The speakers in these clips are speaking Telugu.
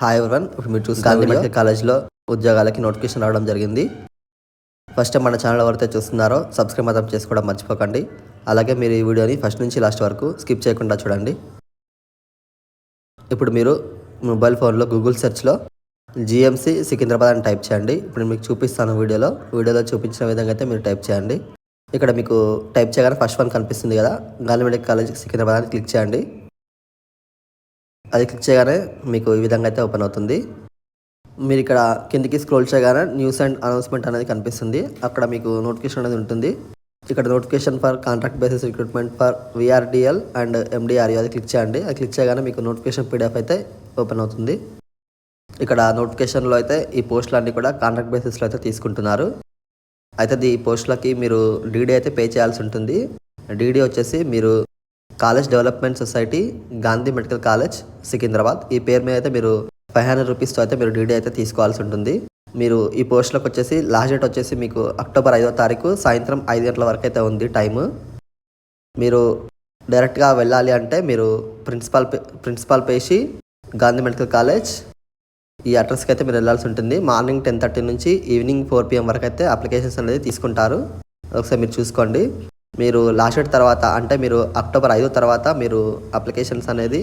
హాయ్ ఎవరన్ ఇప్పుడు మీరు చూసి గాంధీ మెడికల్ కాలేజ్లో ఉద్యోగాలకి నోటిఫికేషన్ రావడం జరిగింది. ఫస్ట్ మన ఛానల్ ఎవరైతే చూస్తున్నారో సబ్స్క్రైబ్ మాత్రం చేసుకోవడం మర్చిపోకండి. అలాగే మీరు ఈ వీడియోని ఫస్ట్ నుంచి లాస్ట్ వరకు స్కిప్ చేయకుండా చూడండి. ఇప్పుడు మీరు మొబైల్ ఫోన్లో గూగుల్ సెర్చ్లో జిఎంసి సికింద్రాబాద్ అని టైప్ చేయండి. ఇప్పుడు నేను మీకు చూపిస్తాను వీడియోలో. వీడియోలో చూపించిన విధంగా అయితే మీరు టైప్ చేయండి. ఇక్కడ మీకు టైప్ చేయగానే ఫస్ట్ వన్ కనిపిస్తుంది కదా. గాంధీ మెడికల్ కాలేజ్ సికింద్రాబాద్ అని క్లిక్ చేయండి. అది క్లిక్ చేయగానే మీకు ఈ విధంగా అయితే ఓపెన్ అవుతుంది. మీరు ఇక్కడ కిందికి స్క్రోల్ చేయగానే న్యూస్ అండ్ అనౌన్స్మెంట్ అనేది కనిపిస్తుంది. అక్కడ మీకు నోటిఫికేషన్ అనేది ఉంటుంది. ఇక్కడ notification for contract basis recruitment for VRDL and MDRU అది క్లిక్ చేయండి. అది క్లిక్ చేయగానే మీకు నోటిఫికేషన్ పీడిఎఫ్ అయితే ఓపెన్ అవుతుంది. ఇక్కడ నోటిఫికేషన్లో అయితే ఈ పోస్టులన్నీ కూడా కాంట్రాక్ట్ బేసిస్లో అయితే తీసుకుంటున్నారు. అయితే ఈ పోస్టులకి మీరు డీడీ అయితే పే చేయాల్సి ఉంటుంది. డీడీ వచ్చేసి మీరు college development society Gandhi medical college Secunderabad. ఈ పేరు మీద అయితే మీరు ఫైవ్ హండ్రెడ్ రూపీస్తో అయితే మీరు డీడీ అయితే తీసుకోవాల్సి ఉంటుంది. మీరు ఈ పోస్టులకు వచ్చేసి లాస్ట్ డేట్ వచ్చేసి మీకు అక్టోబర్ ఐదో తారీఖు సాయంత్రం ఐదు గంటల వరకు అయితే ఉంది టైము. మీరు డైరెక్ట్గా వెళ్ళాలి అంటే మీరు ప్రిన్సిపాల్ పే ప్రిన్సిపాల్ పేసి గాంధీ మెడికల్ కాలేజ్ ఈ అడ్రస్కి అయితే మీరు వెళ్ళాల్సి ఉంటుంది. మార్నింగ్ టెన్ థర్టీ నుంచి ఈవినింగ్ ఫోర్ పిఎం వరకు అయితే అప్లికేషన్స్ అనేది తీసుకుంటారు. ఒకసారి మీరు చూసుకోండి. మీరు లాస్ట్ డేట్ తర్వాత అంటే మీరు అక్టోబర్ ఐదు తర్వాత మీరు అప్లికేషన్స్ అనేది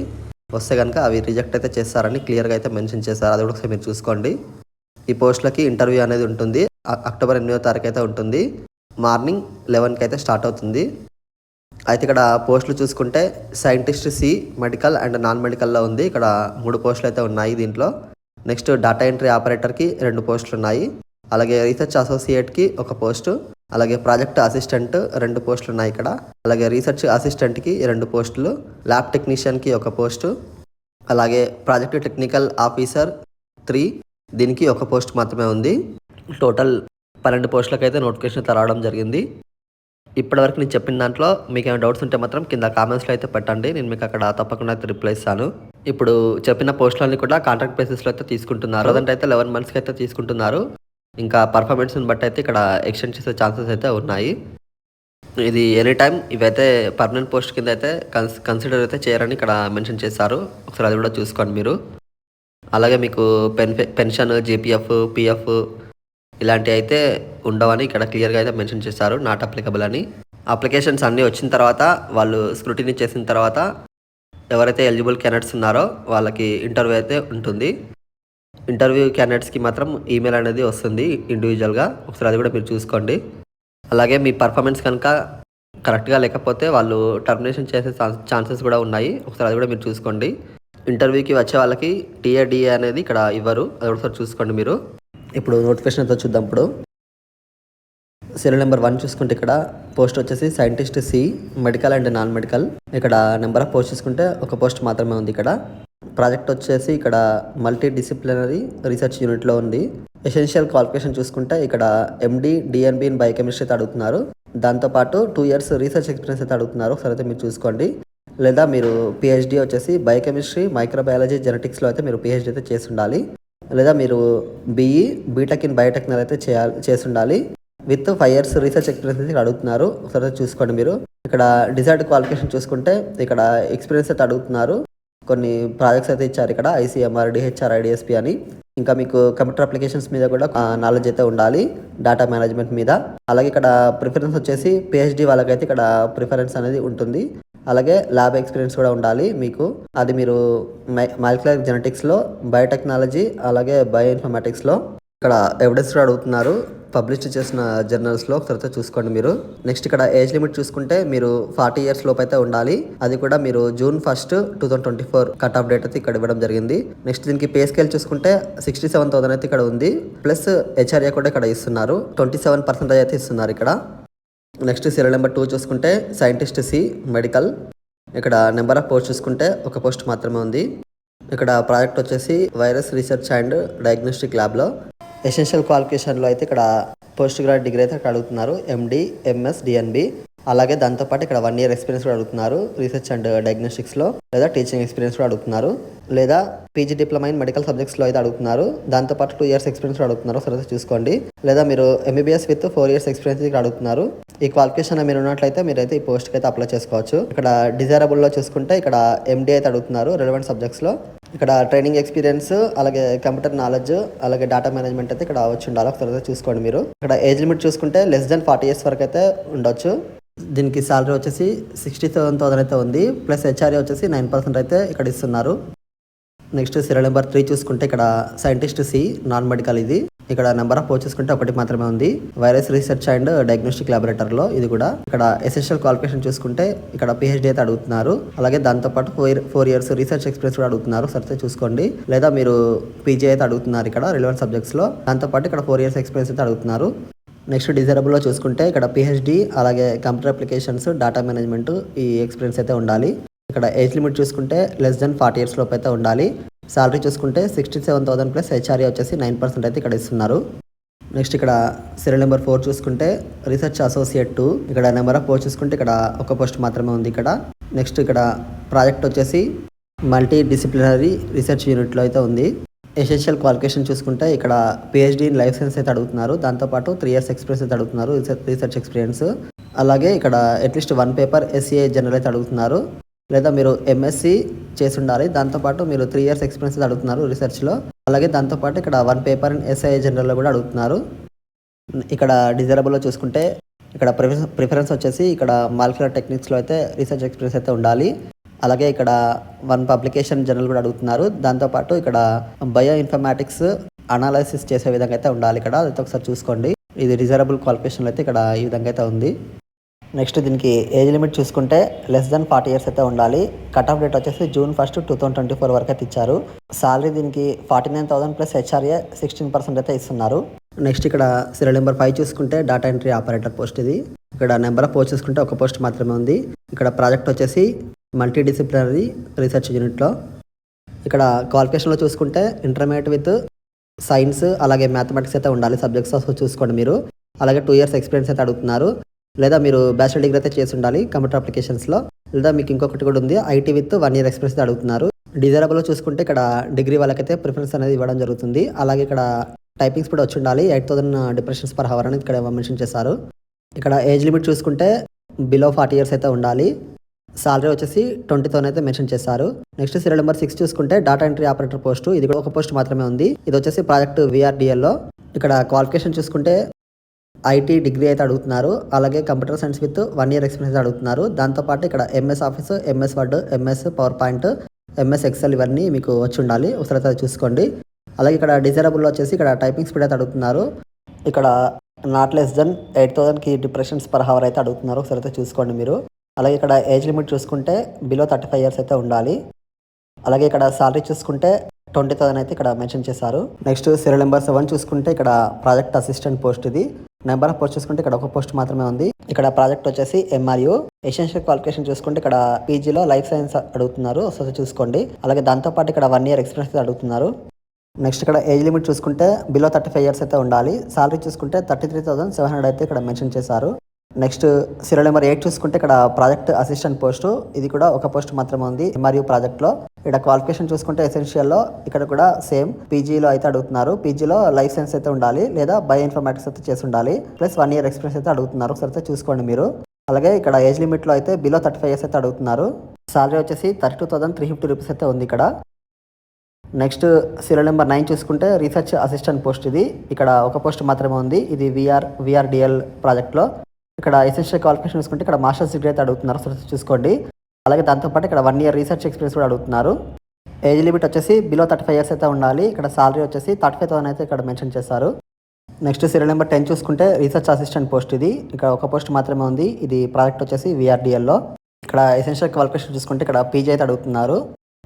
వస్తే కనుక అవి రిజెక్ట్ అయితే చేస్తారని క్లియర్గా అయితే మెన్షన్ చేస్తారు అది కూడా ఒకసారి మీరు చూసుకోండి. ఈ పోస్టులకి ఇంటర్వ్యూ అనేది ఉంటుంది. అక్టోబర్ ఎనిమిదో తారీఖు అయితే ఉంటుంది. మార్నింగ్ లెవెన్కి అయితే స్టార్ట్ అవుతుంది. అయితే ఇక్కడ పోస్టులు చూసుకుంటే scientist C medical and non మెడికల్లో ఉంది. ఇక్కడ మూడు పోస్టులు అయితే ఉన్నాయి దీంట్లో. నెక్స్ట్ డేటా ఎంట్రీ ఆపరేటర్కి రెండు పోస్టులు ఉన్నాయి. అలాగే రీసెర్చ్ అసోసియేట్కి ఒక పోస్టు. అలాగే ప్రాజెక్ట్ అసిస్టెంట్ రెండు పోస్టులు ఉన్నాయి ఇక్కడ. అలాగే రీసెర్చ్ అసిస్టెంట్కి రెండు పోస్టులు ల్యాబ్ టెక్నీషియన్కి ఒక పోస్టు అలాగే ప్రాజెక్ట్ టెక్నికల్ ఆఫీసర్ త్రీ దీనికి ఒక పోస్ట్ మాత్రమే ఉంది. టోటల్ పన్నెండు పోస్టులకైతే నోటిఫికేషన్ రావడం జరిగింది. ఇప్పటివరకు నేను చెప్పిన దాంట్లో మీకు ఏమైనా డౌట్స్ ఉంటే మాత్రం కింద కామెంట్స్లో అయితే పెట్టండి. నేను మీకు అక్కడ తప్పకుండా అయితే రిప్లై ఇస్తాను. ఇప్పుడు చెప్పిన పోస్టులన్నీ కూడా కాంట్రాక్ట్ బేసిస్లో అయితే తీసుకుంటున్నారు. అదంటే అయితే లెవెన్ మంత్స్కి అయితే తీసుకుంటున్నారు. ఇంకా పర్ఫార్మెన్స్ని బట్టి అయితే ఇక్కడ ఎక్స్టెండ్ చేసే ఛాన్సెస్ అయితే ఉన్నాయి. ఇది ఎనీ టైం ఇవైతే పర్మనెంట్ పోస్ట్ కింద అయితే కన్స్ కన్సిడర్ అయితే చేయరని ఇక్కడ మెన్షన్ చేశారు. ఒకసారి అది కూడా చూసుకోండి మీరు. అలాగే మీకు పెన్ పెన్షన్ జీపీఎఫ్ పిఎఫ్ ఇలాంటివి అయితే ఉండవని ఇక్కడ క్లియర్గా అయితే మెన్షన్ చేశారు. నాట్ అప్లికబుల్ అని. అప్లికేషన్స్ అన్నీ వచ్చిన తర్వాత వాళ్ళు స్క్రూటినీ చేసిన తర్వాత ఎవరైతే ఎలిజిబుల్ క్యాండిడేట్స్ ఉన్నారో వాళ్ళకి ఇంటర్వ్యూ అయితే ఉంటుంది. ఇంటర్వ్యూ క్యాండిడేట్స్కి మాత్రం ఈమెయిల్ అనేది వస్తుంది ఇండివిజువల్గా ఒకసారి అది కూడా మీరు చూసుకోండి. అలాగే మీ పర్ఫార్మెన్స్ కనుక కరెక్ట్గా లేకపోతే వాళ్ళు టర్మినేషన్ చేసే ఛాన్సెస్ కూడా ఉన్నాయి. ఒకసారి అది కూడా మీరు చూసుకోండి. ఇంటర్వ్యూకి వచ్చే వాళ్ళకి టీఏడిఏ అనేది ఇక్కడ ఇవ్వరు. అది ఒకసారి చూసుకోండి మీరు. ఇప్పుడు నోటిఫికేషన్ అయితే చూద్దాం ఇప్పుడు. సీరియల్ నెంబర్ వన్ చూసుకుంటే ఇక్కడ పోస్ట్ వచ్చేసి scientist C medical and non medical ఇక్కడ నెంబర్ ఆఫ్ పోస్ట్ చూసుకుంటే ఒక పోస్ట్ మాత్రమే ఉంది ఇక్కడ. ప్రాజెక్ట్ వచ్చేసి ఇక్కడ మల్టీ డిసిప్లినరీ రీసెర్చ్ యూనిట్లో ఉంది. ఎసెన్షియల్ క్వాలిఫికేషన్ చూసుకుంటే ఇక్కడ ఎండి డిఎన్బి ఇన్ బయోకెమిస్ట్రీ అయితే అడుగుతున్నారు. దాంతోపాటు టూ ఇయర్స్ రీసెర్చ్ ఎక్స్పీరియన్స్ అయితే అడుగుతున్నారు. ఒకసారి అయితే మీరు చూసుకోండి. లేదా మీరు పిహెచ్డి వచ్చేసి బయోకెమిస్ట్రీ మైక్రోబయాలజీ జెనెటిక్స్లో అయితే మీరు పిహెచ్డి అయితే చేసి ఉండాలి. లేదా మీరు బీఈ బీటెక్ ఇన్ బయోటెక్నాలజీ అయితే చేయాలి చేసి ఉండాలి. With five years research experience అయితే అడుగుతున్నారు. ఒకసారి చూసుకోండి మీరు. ఇక్కడ డిజైర్డ్ క్వాలిఫికేషన్ చూసుకుంటే ఇక్కడ ఎక్స్పీరియన్స్ అయితే అడుగుతున్నారు. కొన్ని ప్రాజెక్ట్స్ అయితే ఇచ్చారు ఇక్కడ ఐసీఎంఆర్ డిహెచ్ఆర్ ఐడిఎస్పి అని. ఇంకా మీకు కంప్యూటర్ అప్లికేషన్స్ మీద కూడా నాలెడ్జ్ అయితే ఉండాలి డేటా మేనేజ్మెంట్ మీద. అలాగే ఇక్కడ ప్రిఫరెన్స్ వచ్చేసి పిహెచ్డి వాళ్ళకైతే ఇక్కడ ప్రిఫరెన్స్ అనేది ఉంటుంది. అలాగే ల్యాబ్ ఎక్స్పీరియన్స్ కూడా ఉండాలి మీకు. అది మీరు మాలిక్యులర్ జెనెటిక్స్లో బయోటెక్నాలజీ అలాగే బయో ఇన్ఫర్మాటిక్స్లో ఇక్కడ ఎవిడెన్స్ కూడా అడుగుతున్నారు. పబ్లిష్ చేసిన జర్నల్స్లో ఒకసారి చూసుకోండి మీరు. నెక్స్ట్ ఇక్కడ ఏజ్ లిమిట్ చూసుకుంటే మీరు ఫార్టీ ఇయర్స్ లోపు అయితే ఉండాలి. అది కూడా మీరు June first two thousand twenty four cut off date అయితే ఇక్కడ ఇవ్వడం జరిగింది. నెక్స్ట్ దీనికి పే స్కేల్ చూసుకుంటే సిక్స్టీ సెవెన్ థౌసండ్ అయితే ఇక్కడ ఉంది. ప్లస్ హెచ్ఆర్ఏ కూడా ఇక్కడ ఇస్తున్నారు. ట్వంటీ సెవెన్ పర్సెంటేజ్ అయితే ఇస్తున్నారు ఇక్కడ. నెక్స్ట్ సీరియల్ నెంబర్ టూ చూసుకుంటే సైంటిస్ట్ సి మెడికల్. ఇక్కడ నెంబర్ ఆఫ్ పోస్ట్ చూసుకుంటే ఒక పోస్ట్ మాత్రమే ఉంది. ఇక్కడ ప్రాజెక్ట్ వచ్చేసి వైరస్ రీసెర్చ్ అండ్ డయాగ్నోస్టిక్ ల్యాబ్లో. ఎసెన్షియల్ క్వాలిఫికేషన్లో అయితే ఇక్కడ పోస్ట్ గ్రాడ్ డిగ్రీ అయితే ఇక్కడ అడుగుతున్నారు ఎండి ఎంఎస్ డిఎన్బి అలాగే దాంతోపాటు ఇక్కడ వన్ ఇయర్ ఎక్స్పీరియన్స్ కూడా అడుగుతున్నారు రీసెర్చ్ అండ్ డయాగ్నోస్టిక్స్లో లేదా టీచింగ్ ఎక్స్పీరియన్స్ కూడా అడుగుతున్నారు. లేదా పీజీ డిప్లొమా ఇన్ మెడికల్ సబ్జెక్ట్స్లో అయితే అడుగుతున్నారు. దాంతోపాటు టూ ఇయర్స్ ఎక్స్పీరియన్స్ అడుగుతున్నారు. సరే చూసుకోండి. లేదా మీరు MBBS with four years experience ఇక్కడ అడుగుతున్నారు. ఈ క్వాలిఫికేషన్ మీరు ఉన్నట్లయితే మీరైతే ఈ పోస్ట్కి అయితే అప్లై చేసుకోవచ్చు. ఇక్కడ డిజైరబుల్లో చూసుకుంటే ఇక్కడ ఎండి అయితే అడుగుతున్నారు రెలవెంట్ సబ్జెక్ట్స్లో. ఇక్కడ ట్రైనింగ్ ఎక్స్పీరియన్స్ అలాగే కంప్యూటర్ నాలెడ్జ్ అలాగే డేటా మేనేజ్మెంట్ అయితే ఇక్కడ వచ్చి ఉండాలి. ఒకసారి చూసుకోండి మీరు. ఇక్కడ ఏజ్ లిమిట్ చూసుకుంటే లెస్ దెన్ ఫార్టీ ఇయర్స్ వరకు అయితే ఉండొచ్చు. దీనికి సాలరీ వచ్చేసి సిక్స్టీ సెవెన్ థౌసండ్ అయితే ఉంది. ప్లస్ హెచ్ఆర్ఏ వచ్చేసి నైన్ పర్సెంట్ అయితే ఇక్కడ ఇస్తున్నారు. నెక్స్ట్ సీరియల్ నెంబర్ త్రీ చూసుకుంటే ఇక్కడ సైంటిస్ట్ సి నాన్ మెడికల్ ఇది. ఇక్కడ నెంబర్ ఆఫ్ చూసుకుంటే ఒకటి మాత్రమే ఉంది. వైరస్ రీసెర్చ్ అండ్ డయాగ్నోస్టిక్లో ఇది కూడా. ఇక్కడ ఎసెన్షియల్ క్వాలిఫికేషన్ చూసుకుంటే ఇక్కడ పిహెచ్డి అయితే అడుగుతున్నారు. అలాగే దాంతోపాటు four four years research experience కూడా అడుగుతున్నారు. సరితే చూసుకోండి. లేదా మీరు పీజీ అయితే అడుగుతున్నారు ఇక్కడ రిలవెంట్ సబ్జెక్ట్స్లో దాంతోపాటు ఇక్కడ ఫోర్ ఇయర్స్ ఎక్స్పీరియన్స్ అయితే అడుగుతున్నారు. నెక్స్ట్ డిజైరబుల్లో చూసుకుంటే ఇక్కడ పిహెచ్డి అలాగే కంప్యూటర్ అప్లికేషన్స్ డేటా మేనేజ్మెంట్ ఈ ఎక్స్పీరియన్స్ అయితే ఉండాలి. ఇక్కడ ఏజ్ లిమిట్ చూసుకుంటే లెస్ దెన్ ఫార్టీ ఇయర్స్ లోపు అయితే ఉండాలి. సాలరీ చూసుకుంటే sixty seven thousand plus HRA వచ్చేసి నైన్ పర్సెంట్ అయితే ఇక్కడ ఇస్తున్నారు. నెక్స్ట్ ఇక్కడ సీరియల్ నెంబర్ ఫోర్ చూసుకుంటే రీసెర్చ్ అసోసియేట్ టూ ఇక్కడ నెంబర్ ఆఫ్ పోస్ట్ చూసుకుంటే ఇక్కడ ఒక పోస్ట్ మాత్రమే ఉంది ఇక్కడ. నెక్స్ట్ ఇక్కడ ప్రాజెక్ట్ వచ్చేసి మల్టీ డిసిప్లినరీ రీసెర్చ్ యూనిట్లో అయితే ఉంది. ఎసెన్షియల్ క్వాలిఫికేషన్ చూసుకుంటే ఇక్కడ పిహెచ్డీ ఇన్ లైఫ్ సైన్స్ అయితే అడుగుతున్నారు. దాంతోపాటు త్రీ ఇయర్స్ ఎక్స్పీరియన్స్ అయితే అడుగుతున్నారు రీసెర్చ్ ఎక్స్పీరియన్స్ అలాగే ఇక్కడ at least one paper SCA general అయితే అడుగుతున్నారు. లేదా మీరు ఎంఎస్సి చేసి ఉండాలి దాంతోపాటు మీరు త్రీ ఇయర్స్ ఎక్స్పీరియన్స్ అడుగుతున్నారు రీసెర్చ్లో అలాగే దాంతోపాటు ఇక్కడ one paper and S I జనరల్లో కూడా అడుగుతున్నారు. ఇక్కడ డిజైరబుల్లో చూసుకుంటే ఇక్కడ ప్రిఫరెన్స్ ప్రిఫరెన్స్ వచ్చేసి ఇక్కడ మాలిక్యులర్ టెక్నిక్స్లో అయితే రీసెర్చ్ ఎక్స్పీరియన్స్ అయితే ఉండాలి. అలాగే ఇక్కడ వన్ పబ్లికేషన్ జనరల్ కూడా అడుగుతున్నారు. దాంతోపాటు ఇక్కడ బయో ఇన్ఫర్మాటిక్స్ అనాలసిస్ చేసే విధంగా అయితే ఉండాలి ఇక్కడ. అయితే ఒకసారి చూసుకోండి. ఇది రిజర్వబుల్ క్వాలిఫికేషన్లో అయితే ఇక్కడ ఈ విధంగా అయితే ఉంది. నెక్స్ట్ దీనికి ఏజ్ లిమిట్ చూసుకుంటే లెస్ దెన్ ఫార్టీ ఇయర్స్ అయితే ఉండాలి. కట్ ఆఫ్ డేట్ వచ్చేసి June first two thousand twenty four వరకు అయితే ఇచ్చారు. సాలరీ దీనికి forty nine thousand plus HRA sixteen percent అయితే ఇస్తున్నారు. నెక్స్ట్ ఇక్కడ సీరియల్ నెంబర్ ఫైవ్ చూసుకుంటే డాటా ఎంట్రీ ఆపరేటర్ పోస్ట్ ఇది. ఇక్కడ నెంబర్ ఆఫ్ పోస్ట్ చూసుకుంటే ఒక పోస్ట్ మాత్రమే ఉంది. ఇక్కడ ప్రాజెక్ట్ వచ్చేసి మల్టీ డిసిప్లినరీ రీసెర్చ్ యూనిట్లో. ఇక్కడ క్వాలిఫికేషన్లో చూసుకుంటే ఇంటర్మీడియట్ విత్ సైన్స్ అలాగే మ్యాథమెటిక్స్ అయితే ఉండాలి. సబ్జెక్ట్స్ చూసుకోండి మీరు. అలాగే టూ ఇయర్స్ ఎక్స్పీరియన్స్ అయితే అడుగుతున్నారు. లేదా మీరు బ్యాచిలర్ డిగ్రీ అయితే చేసి ఉండాలి కంప్యూటర్ అప్లికేషన్స్లో లేదా మీకు ఇంకొకటి కూడా ఉంది IT with one year experience అడుగుతున్నారు. డిజైరబుల్లో చూసుకుంటే ఇక్కడ డిగ్రీ వాళ్ళకైతే ప్రిఫరెన్స్ అనేది ఇవ్వడం జరుగుతుంది. అలాగే ఇక్కడ టైపింగ్స్ కూడా వచ్చి ఉండాలి. Eight thousand depressions per hour అని ఇక్కడ మెన్షన్ చేశారు. ఇక్కడ ఏజ్ లిమిట్ చూసుకుంటే బిలో ఫార్టీ ఇయర్స్ అయితే ఉండాలి. సాలరీ వచ్చేసి ట్వంటీ థౌసండ్ అయితే మెన్షన్ చేశారు. నెక్స్ట్ సీరియల్ నెంబర్ సిక్స్ చూసుకుంటే డాటా ఎంట్రీ ఆపరేటర్ పోస్ట్ ఇది కూడా ఒక పోస్ట్ మాత్రమే ఉంది. ఇది వచ్చేసి ప్రాజెక్ట్ విఆర్డిఎల్లో ఇక్కడ క్వాలిఫికేషన్ చూసుకుంటే ఐటీ డిగ్రీ అయితే అడుగుతున్నారు. అలాగే computer science with one year experience అడుగుతున్నారు. దాంతోపాటు ఇక్కడ MS Office MS Word MS PowerPoint MS Excel ఇవన్నీ మీకు వచ్చి ఉండాలి. ఒకసారి అయితే చూసుకోండి. అలాగే ఇక్కడ డిజైరబుల్ వచ్చేసి ఇక్కడ టైపింగ్ స్పీడ్ అయితే అడుగుతున్నారు. ఇక్కడ నాట్ లెస్ దెన్ ఎయిట్ థౌసండ్కి డిప్రెషన్స్ పర్ హవర్ అయితే అడుగుతున్నారు. ఒకసారి అయితే చూసుకోండి మీరు. అలాగే ఇక్కడ ఏజ్ లిమిట్ చూసుకుంటే బిలో థర్టీ ఫైవ్ ఇయర్స్ అయితే ఉండాలి. అలాగే ఇక్కడ సాలరీ చూసుకుంటే ట్వంటీ థౌసండ్ అయితే ఇక్కడ మెన్షన్ చేశారు. నెక్స్ట్ సీరియల్ నెంబర్ సెవెన్ చూసుకుంటే ఇక్కడ ప్రాజెక్ట్ అసిస్టెంట్ పోస్ట్ ఇది. నెంబర్ ఆఫ్ పోస్ట్ చూసుకుంటే ఇక్కడ ఒక పోస్ట్ మాత్రమే ఉంది. ఇక్కడ ప్రాజెక్ట్ వచ్చేసి ఎంఆర్యు ఎసెన్షియల్ క్వాలిఫికేషన్ చూసుకుంటే ఇక్కడ పీజీలో లైఫ్ సైన్స్ అడుగుతున్నారు. సో చూసుకోండి. అలాగే దాంతోపాటు ఇక్కడ వన్ ఇయర్ ఎక్స్పీరియన్స్ అడుగుతున్నారు. నెక్స్ట్ ఇక్కడ ఏజ్ లిమిట్ చూసుకుంటే బిలో థర్టీ ఫైవ్ ఇయర్స్ అయితే ఉండాలి. సాలరీ చూసుకుంటే thirty three thousand seven hundred అయితే ఇక్కడ మెన్షన్ చేశారు. నెక్స్ట్ సీరియల్ నెంబర్ ఎయిట్ చూసుకుంటే ఇక్కడ ప్రాజెక్ట్ అసిస్టెంట్ పోస్ట్ ఇది కూడా ఒక పోస్ట్ మాత్రమే ఉంది మరియు ప్రాజెక్ట్లో ఇక్కడ క్వాలిఫికేషన్ చూసుకుంటే ఎసెన్షియల్లో ఇక్కడ కూడా సేమ్ పీజీలో అయితే అడుగుతున్నారు. పీజీలో లైఫ్ సైన్స్ అయితే ఉండాలి లేదా బయో ఇన్ఫర్మాటిక్స్ అయితే చేసి ఉండాలి. ప్లస్ వన్ ఇయర్ ఎక్స్పీరియన్స్ అయితే అడుగుతున్నారు. ఒకసారి అయితే చూసుకోండి మీరు. అలాగే ఇక్కడ ఏజ్ లిమిట్లో అయితే బిలో థర్టీ ఫైవ్ ఇయర్స్ అయితే అడుగుతున్నారు. సాలరీ వచ్చేసి thirty two thousand three fifty rupees అయితే ఉంది ఇక్కడ. నెక్స్ట్ సీరియల్ నెంబర్ నైన్ చూసుకుంటే రీసెర్చ్ అసిస్టెంట్ పోస్ట్ ఇది. ఇక్కడ ఒక పోస్ట్ మాత్రమే ఉంది. ఇది విఆర్ విఆర్డిఎల్ ప్రాజెక్ట్లో ఇక్కడ ఎసెన్షియల్ క్వాలిఫికేషన్ చూసుకుంటే ఇక్కడ మాస్టర్స్ డిగ్రీ అయితే అడుగుతున్నారు. చూసుకోండి. అలాగే దాంతోపాటు ఇక్కడ వన్ ఇయర్ రీసెర్చ్ ఎక్స్పీరియన్స్ కూడా అడుగుతున్నారు. ఏజ్ లిమిట్ వచ్చేసి బిలో థర్టీ ఫైవ్ ఇయర్స్ అయితే ఉండాలి. ఇక్కడ సాలరీ వచ్చేసి థర్టీ ఫైవ్ థౌసండ్ అయితే ఇక్కడ మెన్షన్ చేశారు. నెక్స్ట్ సీరియల్ నెంబర్ టెన్ చూసుకుంటే రీసెర్చ్ అసిస్టెంట్ పోస్ట్ ఇది. ఇక్కడ ఒక పోస్ట్ మాత్రమే ఉంది. ఇది ప్రాజెక్ట్ వచ్చేసి విఆర్డిఎల్లో ఇక్కడ ఎసెన్షియల్ క్వాలిఫికేషన్ చూసుకుంటే ఇక్కడ పీజీ అయితే అడుగుతున్నారు.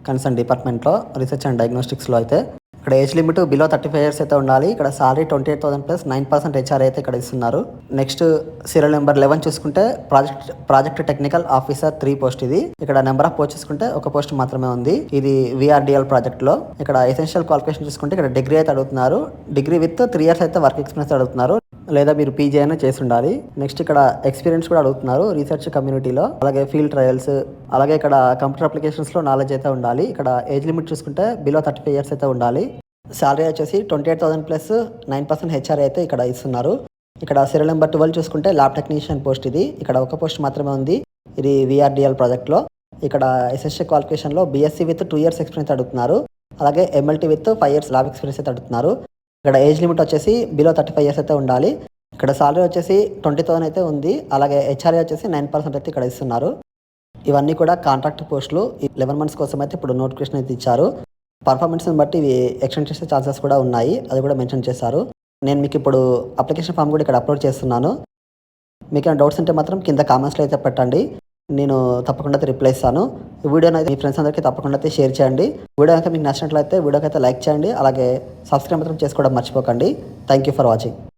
కన్సర్న్ డిపార్ట్మెంట్లో రీసెర్చ్ అండ్ డయాగ్నోస్టిక్స్లో అయితే ఇక్కడ age limit below thirty five years అయితే ఉండాలి. ఇక్కడ salary twenty eight thousand plus nine percent HR అయితే ఇక్కడ ఇస్తున్నారు. నెక్స్ట్ సీరియల్ నెంబర్ లెవెన్ చూసుకుంటే project project technical officer three post ఇది. ఇక్కడ నెంబర్ ఆఫ్ పోస్ట్ చూసుకుంటే ఒక పోస్ట్ మాత్రమే ఉంది. ఇది విఆర్డిఎల్ ప్రాజెక్ట్లో ఇక్కడ ఎసెన్షియల్ క్వాలిఫికేషన్ చూసుకుంటే ఇక్కడ డిగ్రీ అయితే అడుగుతున్నారు. డిగ్రీ విత్ త్రీ ఇయర్స్ అయితే వర్క్ ఎక్స్పీరియన్స్ అడుగుతున్నారు. లేదా మీరు పీజీ అయినా చేసి ఉండాలి నెక్స్ట్ ఇక్కడ ఎక్స్పీరియన్స్ కూడా అడుగుతున్నారు రీసెర్చ్ కమ్యూనిటీలో అలాగే ఫీల్డ్ ట్రయల్స్ అలాగే ఇక్కడ కంప్యూటర్ అప్లికేషన్స్లో నాలెడ్జ్ అయితే ఉండాలి. ఇక్కడ ఏజ్ లిమిట్ చూసుకుంటే బిలో థర్టీ ఫైవ్ ఇయర్స్ అయితే ఉండాలి. శాలరీ వచ్చేసి twenty eight thousand plus nine percent HR అయితే ఇక్కడ ఇస్తున్నారు. ఇక్కడ సీరియల్ నెంబర్ ట్వెల్వ్ చూసుకుంటే ల్యాబ్ టెక్నీషియన్ పోస్ట్ ఇది. ఇక్కడ ఒక పోస్ట్ మాత్రమే ఉంది. ఇది విఆర్డిఎల్ ప్రాజెక్ట్లో ఇక్కడ SSA క్వాలిఫికేషన్లో BSc with two years experience అడుగుతున్నారు. అలాగే MLT with five years lab experience అయితే అడుగుతున్నారు. ఇక్కడ ఏజ్ లిమిట్ వచ్చేసి బిలో థర్టీ ఫైవ్ ఇయర్స్ అయితే ఉండాలి. ఇక్కడ సాలరీ వచ్చేసి ట్వంటీ థౌసండ్ అయితే ఉంది. అలాగే హెచ్ఆర్ఏ వచ్చేసి నైన్ పర్సెంట్ అయితే ఇక్కడ ఇస్తున్నారు. ఇవన్నీ కూడా కాంట్రాక్ట్ పోస్టులు లెవెన్ మంత్స్ కోసం అయితే ఇప్పుడు నోటిఫికేషన్ అయితే ఇచ్చారు. పర్ఫార్మెన్స్ని బట్టి ఇవి ఎక్స్టెండ్ చేసే ఛాన్సెస్ కూడా ఉన్నాయి. అది కూడా మెన్షన్ చేశారు. నేను మీకు ఇప్పుడు అప్లికేషన్ ఫామ్ కూడా ఇక్కడ అప్లోడ్ చేస్తున్నాను. మీకు ఏమైనా డౌట్స్ ఉంటే మాత్రం కింద కామెంట్స్లో అయితే పెట్టండి. నేను తప్పకుండా అయితే రిప్లై ఇస్తాను. వీడియోని అయితే మీ ఫ్రెండ్స్ అందరికీ తప్పకుండా అయితే షేర్ చేయండి. వీడియో అయితే మీకు నచ్చినట్లయితే వీడియోకి అయితే లైక్ చేయండి. అలాగే సబ్స్క్రైబ్ మాత్రం చేసుకోవడం మర్చిపోకండి. Thank you for watching